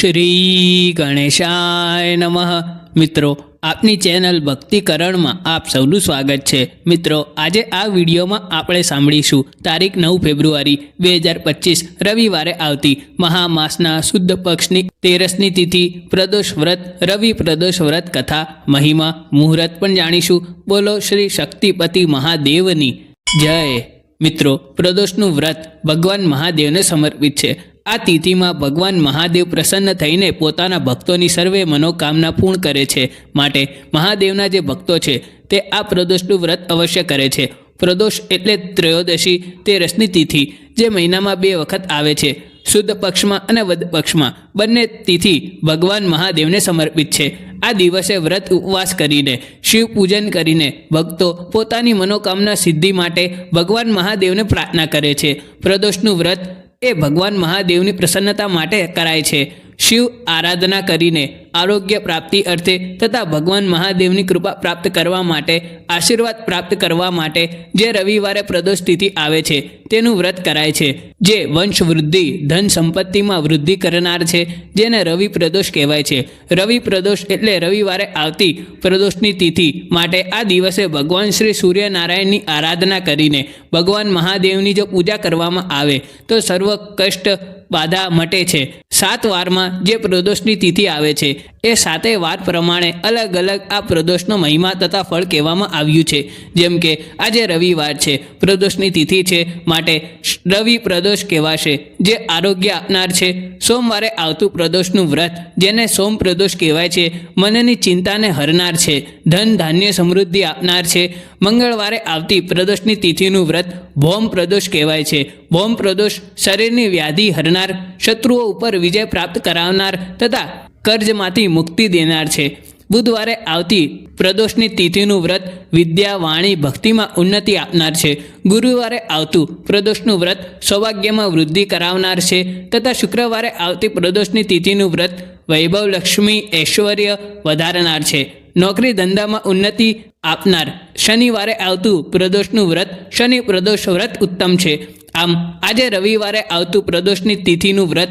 શ્રી ગણેશાય નમઃ. મિત્રો, આપની ચેનલ ભક્તિકરણમાં આપ સૌનું સ્વાગત છે. મિત્રો, આજે આ વિડીયોમાં આપણે સાંભળીશું તારીખ નવ ફેબ્રુઆરી બે હજાર પચીસ, રવિવારે આવતી મહામાસના શુદ્ધ પક્ષની તેરસની તિથિ, પ્રદોષ વ્રત, રવિ પ્રદોષ વ્રત કથા, મહિમા, મુહૂર્ત પણ જાણીશું. બોલો શ્રી શક્તિપતિ મહાદેવની. જય. મિત્રો, પ્રદોષનું વ્રત ભગવાન મહાદેવને સમર્પિત છે. આ તિથિમાં ભગવાન મહાદેવ પ્રસન્ન થઈને પોતાના ભક્તોની સર્વે મનોકામના પૂર્ણ કરે છે. માટે મહાદેવના જે ભક્તો છે, તે આ પ્રદોષનું વ્રત અવશ્ય કરે છે. પ્રદોષ એટલે ત્રયોદશી, તે રસની તિથિ, જે મહિનામાં બે વખત આવે છે. શુદ્ધ પક્ષમાં અને વદ પક્ષમાં બંને તિથિ ભગવાન મહાદેવને સમર્પિત છે. આ દિવસે વ્રત ઉપવાસ કરીને, શિવ પૂજન કરીને ભક્તો પોતાની મનોકામના સિદ્ધિ માટે ભગવાન મહાદેવને પ્રાર્થના કરે છે. પ્રદોષનું વ્રત એ ભગવાન મહાદેવની પ્રસન્નતા માટે કરાય છે. શિવ આરાધના કરીને આરોગ્ય પ્રાપ્તિ અર્થે તથા ભગવાન મહાદેવની કૃપા પ્રાપ્ત કરવા માટે, આશીર્વાદ પ્રાપ્ત કરવા માટે જે રવિવારે પ્રદોષ તિથિ આવે છે, તેનું વ્રત કરાય છે. જે વંશ વૃદ્ધિ ધન સંપત્તિમાં વૃદ્ધિ કરનાર છે, જેને રવિ પ્રદોષ કહેવાય છે. રવિ પ્રદોષ એટલે રવિવારે આવતી પ્રદોષની તિથિ માટે આ દિવસે ભગવાન શ્રી સૂર્યનારાયણની આરાધના કરીને ભગવાન મહાદેવની જો પૂજા કરવામાં આવે, તો સર્વ કષ્ટ બાધા મટે છે. સાત વારમાં જે પ્રદોષની તિથિ આવે છે, એ સાતે વાર પ્રમાણે અલગ અલગ આ પ્રદોષનો મહિમા તથા ફળ કહેવામાં આવ્યું છે. જેમ કે, આજે રવિવાર છે. પ્રદોષની તિથિ છે માટે રવિ પ્રદોષ કહેવાશે. જે આરોગ્ય આપનાર છે, સોમવારે આવતું પ્રદોષનું વ્રત, જેને સોમ પ્રદોષ કહેવાય છે, મનની ચિંતાને હરનાર છે. ધન ધાન્ય સમૃદ્ધિ આપનાર છે. મંગળવારે આવતી પ્રદોષની તિથિનું વ્રત ભોમ પ્રદોષ કહેવાય છે. ભૌમ પ્રદોષ, શરીરની વ્યાધિ હરનાર, શત્રુઓ ઉપર વિજય પ્રાપ્ત કરાવનાર તથા કર્જમાંથી મુક્તિ દેનાર છે. બુધવારે આવતી પ્રદોષની તિથિનું વ્રત વિદ્યા વાણી ભક્તિમાં ઉન્નતિ આપનાર છે. ગુરુવારે આવતું પ્રદોષનું વ્રત સૌભાગ્યમાં વૃદ્ધિ કરાવનાર છે તથા શુક્રવારે આવતી પ્રદોષની તિથિનું વ્રત વૈભવ લક્ષ્મી ઐશ્વર્ય વધારનાર છે. નોકરી ધંધામાં ઉન્નતિ આપનાર શનિવારે આવતું પ્રદોષનું વ્રત શનિ પ્રદોષ વ્રત ઉત્તમ છે. આમ, આજે રવિવારે આવતું પ્રદોષની તિથિનું વ્રત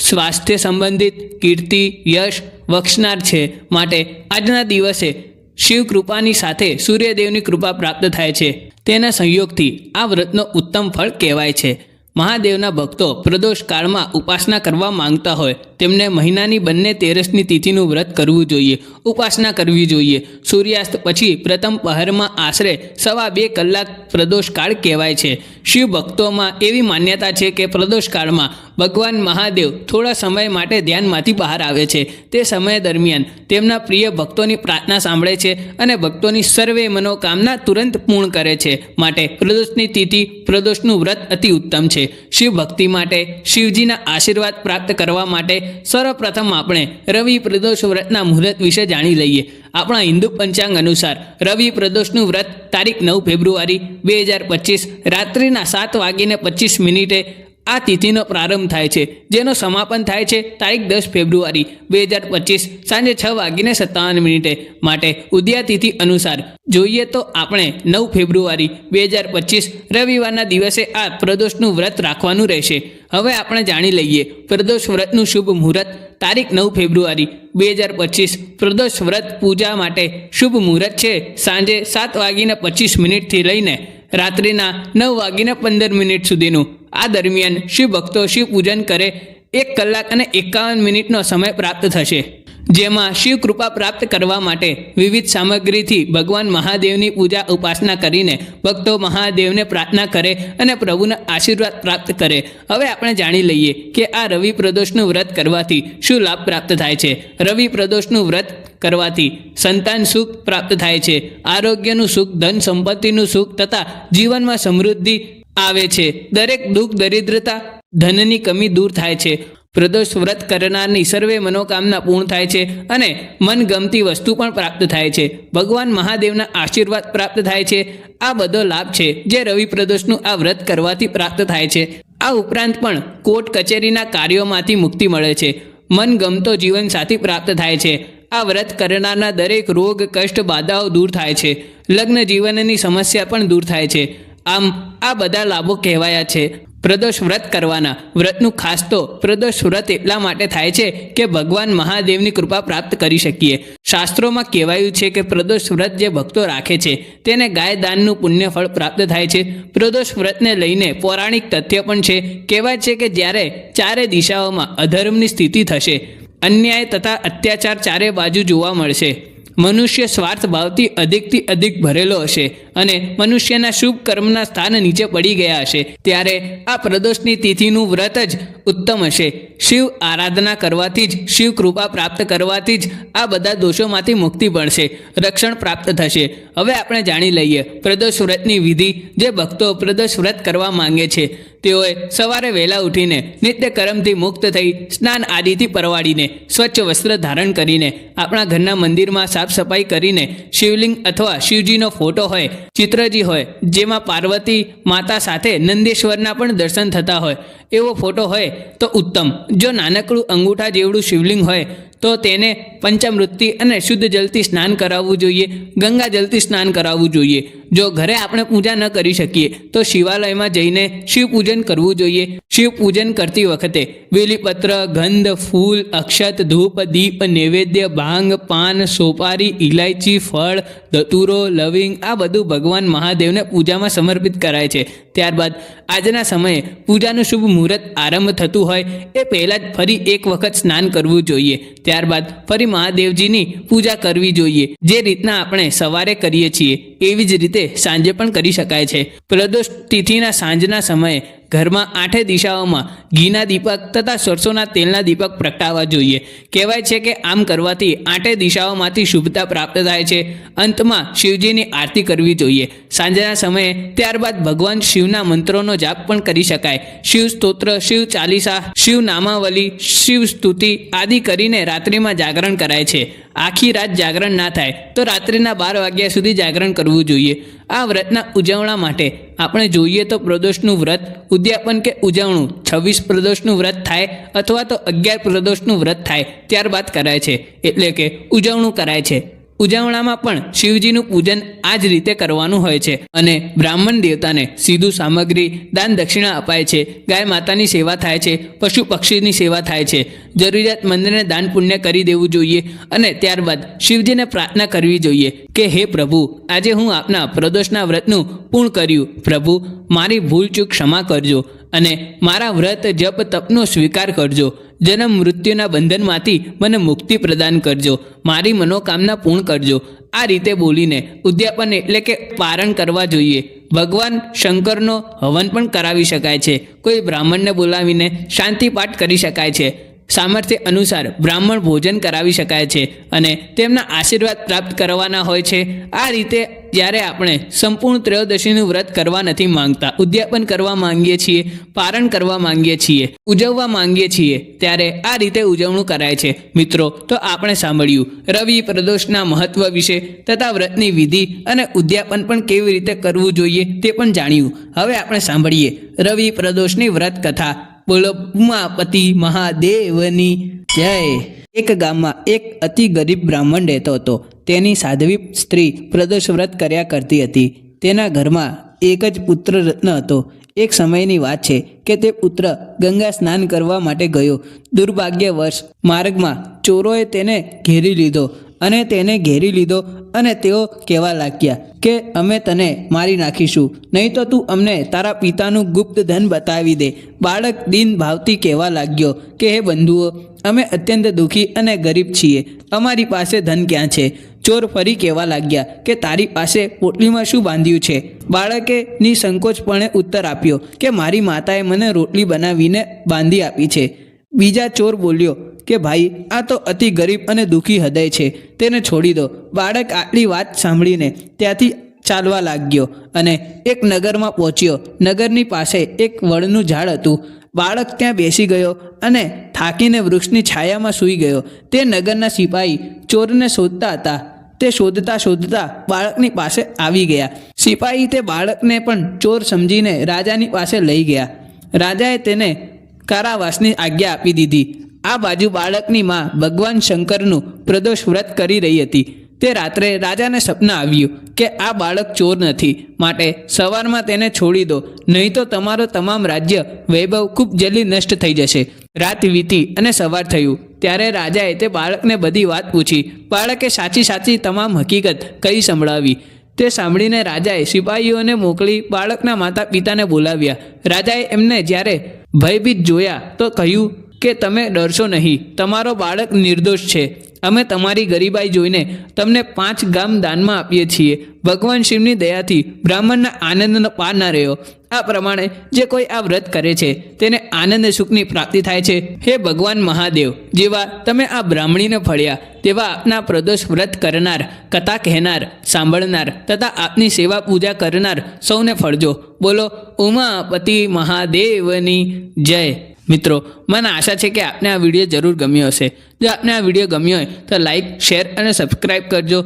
સ્વાસ્થ્ય સંબંધિત, કીર્તિ, યશ બક્ષનાર છે માટે આજના દિવસે શિવ કૃપાની સાથે સૂર્યદેવની કૃપા પ્રાપ્ત થાય છે. તેના સંયોગથી આ વ્રતનો ઉત્તમ ફળ કહેવાય છે. મહાદેવના ભક્તો પ્રદોષ કાળમાં ઉપાસના કરવા માંગતા હોય, તેમને મહિનાની બંને તેરસની તિથિનું વ્રત કરવું જોઈએ. ઉપાસના કરવી જોઈએ. સૂર્યાસ્ત પછી પ્રથમ પહરમાં આશરે સવા બે કલાક પ્રદોષ કાળ કહેવાય છે. શિવ ભક્તોમાં એવી માન્યતા છે કે પ્રદોષ કાળમાં ભગવાન મહાદેવ થોડા સમય માટે ધ્યાનમાંથી બહાર આવે છે. તે સમય દરમિયાન તેમના પ્રિય ભક્તોની પ્રાર્થના સાંભળે છે અને ભક્તોની સર્વે મનોકામના તુરંત પૂર્ણ કરે છે. માટે પ્રદોષની તિથિ પ્રદોષનું વ્રત અતિ ઉત્તમ છે. શિવ ભક્તિ માટે, શિવજીના આશીર્વાદ પ્રાપ્ત કરવા માટે સર્વપ્રથમ આપણે રવિ પ્રદોષ વ્રતના મુહૂર્ત વિશે જાણી લઈએ. આપણા હિન્દુ પંચાંગ અનુસાર રવિ પ્રદોષનું વ્રત તારીખ નવ ફેબ્રુઆરી બે હજાર પચીસ, રાત્રિના સાત વાગીને પચીસ મિનિટે આ તિથિનો પ્રારંભ થાય છે, જેનો સમાપન થાય છે તારીખ દસ ફેબ્રુઆરી, બે હજાર પચીસ, સાંજે છ વાગીને સત્તાવન મિનિટે. માટે ઉદ્યાતિથિ અનુસાર જોઈએ તો આપણે નવ ફેબ્રુઆરી, બે હજાર પચીસ, રવિવારના દિવસે આ પ્રદોષનું વ્રત રાખવાનું રહેશે. હવે આપણે જાણી લઈએ, પ્રદોષ વ્રતનું શુભ મુહૂર્ત તારીખ નવ ફેબ્રુઆરી, બે હજાર પચીસ. પ્રદોષ વ્રત પૂજા માટે શુભ મુહૂર્ત છે સાંજે સાત વાગીને પચીસ મિનિટથી લઈને રાત્રિના નવ વાગીને પંદર મિનિટ સુધીનું. આ દરમિયાન શિવ ભક્તો શિવ પૂજન કરે એક કલાક અને એકાવન મિનિટનો સમય પ્રાપ્ત થશે. જેમાં શિવ કૃપા પ્રાપ્ત કરવા માટે વિવિધ સામગ્રીથી ભગવાન મહાદેવની પૂજા ઉપાસના કરીને ભક્તો મહાદેવને પ્રાર્થના કરે અને પ્રભુના આશીર્વાદ પ્રાપ્ત કરે. હવે આપણે જાણી લઈએ કે આ રવિ પ્રદોષનું વ્રત કરવાથી શું લાભ પ્રાપ્ત થાય છે? રવિ પ્રદોષનું વ્રત કરવાથી સંતાન સુખ પ્રાપ્ત થાય છે. આરોગ્યનું સુખ, ધન સંપત્તિનું સુખ તથા જીવનમાં સમૃદ્ધિ આવે છે. દરેક દુઃખ, દરિદ્રતા, ધનની કમી દૂર થાય છે. પ્રદોષ, વ્રત કરનારની સર્વે મનોકામના પૂર્ણ થાય છે અને મનગમતી વસ્તુ પણ પ્રાપ્ત થાય છે. ભગવાન મહાદેવના આશીર્વાદ પ્રાપ્ત થાય છે. આ બધો લાભ છે જે રવિ પ્રદોષનું આ વ્રત કરવાથી પ્રાપ્ત થાય છે. આ ઉપરાંત પણ કોર્ટ કચેરીના કાર્યોમાંથી મુક્તિ મળે છે. મનગમતો જીવનસાથી પ્રાપ્ત થાય છે. આ વ્રત કરનારના દરેક રોગ, કષ્ટ, બાધાઓ દૂર થાય છે. લગ્ન જીવનની સમસ્યા પણ દૂર થાય છે. આમ આ બધા લાભો કહેવાયા છે. પ્રદોષ વ્રત કરવાના. વ્રતનું ખાસ તો પ્રદોષ વ્રત એટલા માટે થાય છે કે ભગવાન મહાદેવની કૃપા પ્રાપ્ત કરી શકીએ. શાસ્ત્રોમાં કહેવાયું છે કે પ્રદોષ વ્રત જે ભક્તો રાખે છે, તેને ગાય દાનનું પુણ્ય ફળ પ્રાપ્ત થાય છે. પ્રદોષ વ્રતને લઈને પૌરાણિક તથ્ય પણ છે. કહેવાય છે કે જ્યારે ચારે દિશાઓમાં અધર્મની સ્થિતિ થશે, અન્યાય તથા અત્યાચાર ચારે બાજુ જોવા મળશે. મનુષ્ય સ્વાર્થ ભાવથી અધિકથી અધિક ભરેલો હશે અને મનુષ્યના શુભ કર્મના સ્થાન નીચે પડી ગયા હશે. ત્યારે આ પ્રદોષની તિથિનું વ્રત જ ઉત્તમ હશે. શિવ આરાધના કરવાથી જ, શિવ કૃપા પ્રાપ્ત કરવાથી જ આ બધા દોષોમાંથી મુક્તિ મળશે, રક્ષણ પ્રાપ્ત થશે. હવે આપણે જાણી લઈએ, પ્રદોષ વ્રતની વિધિ જે ભક્તો પ્રદોષ વ્રત કરવા માંગે છે. તેઓએ સવારે વહેલા ઉઠીને નિત્ય કર્મથી મુક્ત થઈ સ્નાન આદિથી પરવાડીને સ્વચ્છ વસ્ત્ર ધારણ કરીને આપણા ઘરના મંદિરમાં સાફ સફાઈ કરીને શિવલિંગ અથવા શિવજીનો ફોટો હોય, ચિત્રજી હોય, જેમાં પાર્વતી માતા સાથે નંદેશ્વરના પણ દર્શન થતા હોય, એવો ફોટો હોય તો ઉત્તમ. જો નાનકડું અંગૂઠા જેવડું શિવલિંગ હોય તો તેને પંચામૃતથી અને શુદ્ધ જલથી સ્નાન કરાવવું જોઈએ, ગંગા જલથી સ્નાન કરાવવું જોઈએ. જો ઘરે આપણે પૂજા ન કરી શકીએ, તો શિવાલયમાં જઈને શિવ પૂજન કરવું જોઈએ. શિવ પૂજન કરતી વખતે બેલીપત્ર ગંધ, ફૂલ, અક્ષત, ધૂપ, દીપ, નૈવેદ્ય, ભાંગ, પાન, સોપારી ઇલાયચી ફળ, ધતુરો, લવિંગ આ બધું ભગવાન મહાદેવને પૂજામાં સમર્પિત કરાય છે. ત્યારબાદ આજના સમયે પૂજાનું શુભ મુહૂર્ત આરંભ થતું હોય, એ પહેલાં જ ફરી એક વખત સ્નાન કરવું જોઈએ. ત્યારબાદ ફરી મહાદેવજીની પૂજા કરવી જોઈએ. જે રીતના આપણે સવારે કરીએ છીએ, એવી જ રીતે સાંજે પણ કરી શકાય છે. પ્રદોષ તિથિના સાંજના સમયે ઘરમાં આઠે દિશાઓમાં ઘીના દીપક તથા સરસોના તેલના દીપક પ્રગટાવવા જોઈએ. કહેવાય છે કે આમ કરવાથી આઠે દિશાઓમાંથી શુભતા પ્રાપ્ત થાય છે. અંતમાં શિવજીની આરતી કરવી જોઈએ. સાંજના સમયે ત્યારબાદ ભગવાન શિવના મંત્રોનો જાપ પણ કરી શકાય. શિવ સ્તોત્ર શિવ ચાલીસા, શિવ નામાવલી, શિવ સ્તુતિ આદિ કરીને રાત્રિમાં જાગરણ કરાય છે. આખી રાત જાગરણ ના થાય તો રાત્રિના બાર વાગ્યા સુધી જાગરણ કરવું જોઈએ. આ વ્રતના ઉજવણા માટે આપણે જોઈએ તો પ્રદોષનું વ્રત, ઉદ્યાપન કે ઉજવણું છવ્વીસ પ્રદોષનું વ્રત થાય અથવા તો અગિયાર પ્રદોષનું વ્રત થાય ત્યારબાદ કરાય છે. એટલે કે ઉજવણું કરાય છે. ઉજવણામાં પણ શિવજીનું પૂજન આ જ રીતે કરવાનું હોય છે અને બ્રાહ્મણ દેવતાને સીધું સામગ્રી દાન દક્ષિણા અપાય છે. ગાય માતાની સેવા થાય છે, પશુ પક્ષીની સેવા થાય છે. જરૂરિયાતમંદને દાન પુણ્ય કરી દેવું જોઈએ અને ત્યારબાદ શિવજીને પ્રાર્થના કરવી જોઈએ કે, હે પ્રભુ, આજે હું આપના પ્રદોષના વ્રતનું પૂર્ણ કર્યું. પ્રભુ, મારી ભૂલ ચૂક ક્ષમા કરજો અને મારા વ્રત જપ તપનો સ્વીકાર કરજો. જન્મ મૃત્યુના બંધનમાંથી મને મુક્તિ પ્રદાન કરજો. મારી મનોકામના પૂર્ણ કરજો. આ રીતે બોલીને ઉદ્યાપન એટલે કે પારણ કરવા જોઈએ. ભગવાન શંકરનો હવન પણ કરાવી શકાય છે. કોઈ બ્રાહ્મણને બોલાવીને શાંતિ પાઠ કરી શકાય છે. સામર્થ્ય અનુસાર બ્રાહ્મણ ભોજન કરાવી શકાય છે અને તેમના આશીર્વાદ પ્રાપ્ત કરવાના હોય છે. આ રીતે જ્યારે આપણે સંપૂર્ણ ત્રયોદશીનું વ્રત કરવા નથી માંગતા, ઉદ્યાપન કરવા માંગીએ છીએ, પારણ કરવા માંગીએ છીએ, ઉજવવા માંગીએ છીએ, ત્યારે આ રીતે ઉજવણું કરાય છે. મિત્રો, તો આપણે સાંભળ્યું, રવિ પ્રદોષના મહત્વ વિશે તથા વ્રતની વિધિ અને ઉદ્યાપન પણ કેવી રીતે કરવું જોઈએ તે પણ જાણ્યું. હવે આપણે સાંભળીએ, રવિ પ્રદોષની વ્રત કથા. બોલો ઉમાપતિ મહાદેવની જય. એક ગામમાં એક અતિ ગરીબ બ્રાહ્મણ રહેતો હતો. તેની સાધ્વી સ્ત્રી પ્રદોષ વ્રત કર્યા કરતી હતી. તેના ઘરમાં એક જ પુત્ર રત્ન હતો. એક સમયની વાત છે કે તે પુત્ર ગંગા સ્નાન કરવા માટે ગયો. દુર્ભાગ્યવશ માર્ગમાં ચોરોએ તેને ઘેરી લીધો. અને તેને ઘેરી લીધો અને તેઓ કહેવા લાગ્યા કે અમે તને મારી નાખીશું. નહીં તો તું અમને તારા પિતાનું ગુપ્ત ધન બતાવી દે. બાળક દિન ભાવતી કહેવા લાગ્યો કે, હે બંધુઓ, અમે અત્યંત દુઃખી અને ગરીબ છીએ. અમારી પાસે ધન ક્યાં છે? ચોર ફરી કહેવા લાગ્યા કે, તારી પાસે પોટલીમાં શું બાંધ્યું છે? બાળકે નિસંકોચપણે ઉત્તર આપ્યો કે, મારી માતાએ મને રોટલી બનાવીને બાંધી આપી છે. બીજા ચોર બોલ્યો, કે ભાઈ, આ તો અતિ ગરીબ અને દુઃખી હૃદય છે, તેને છોડી દો. બાળક આટલી વાત સાંભળીને ત્યાંથી ચાલવા લાગ્યો અને એક નગરમાં પહોંચ્યો. નગરની પાસે એક વડનું ઝાડ હતું. બાળક ત્યાં બેસી ગયો અને થાકીને વૃક્ષની છાયામાં સૂઈ ગયો. તે નગરના સિપાહી ચોરને શોધતા હતા. તે શોધતા શોધતા બાળકની પાસે આવી ગયા. સિપાહી તે બાળકને પણ ચોર સમજીને રાજાની પાસે લઈ ગયા. રાજાએ તેને કારાવાસની આજ્ઞા આપી દીધી. આ બાજુ બાળકની માં ભગવાન શંકરનું પ્રદોષ વ્રત કરી રહી હતી. તે રાત્રે રાજાને સપના આવ્યું કે આ બાળક ચોર નથી, માટે સવારમાં તેને છોડી દો. નહીં તો તમારો તમામ રાજ્ય વૈભવ ખૂબ જલ્દી નષ્ટ થઈ જશે. રાત વીતી અને સવાર થયું. ત્યારે રાજાએ તે બાળકને બધી વાત પૂછી. બાળકે સાચી સાચી તમામ હકીકત કહી સંભળાવી. તે સાંભળીને રાજાએ સિપાહીઓને મોકલી બાળકના માતા પિતાને બોલાવ્યા. રાજાએ એમને જ્યારે ભયભીત જોયા તો કહ્યું કે તમે ડરશો નહીં તમારો બાળક નિર્દોષ છે. અમે તમારી ગરીબાઈ જોઈને તમને પાંચ ગામ દાનમાં આપીએ છીએ. ભગવાન શિવની દયાથી બ્રાહ્મણના આનંદનો પાર ના રહ્યો. આ પ્રમાણે જે કોઈ આ વ્રત કરે છે, તેને આનંદ સુખની પ્રાપ્તિ થાય છે. હે ભગવાન મહાદેવ, જેવા તમે આ બ્રાહ્મણીને ફળ્યા, તેવા આપના પ્રદોષ વ્રત કરનાર, કથા કહેનાર, સાંભળનાર તથા આપની સેવા પૂજા કરનાર સૌને ફળજો. બોલો, ઉમાપતિ મહાદેવની જય. મિત્રો, મને આશા છે કે આપને આ વીડિયો જરૂર ગમ્યો હશે. જો આપને આ વીડિયો ગમ્યો હોય તો લાઈક, શેર અને સબસ્ક્રાઈબ કરજો.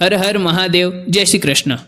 હર હર મહાદેવ, જય શ્રી કૃષ્ણ.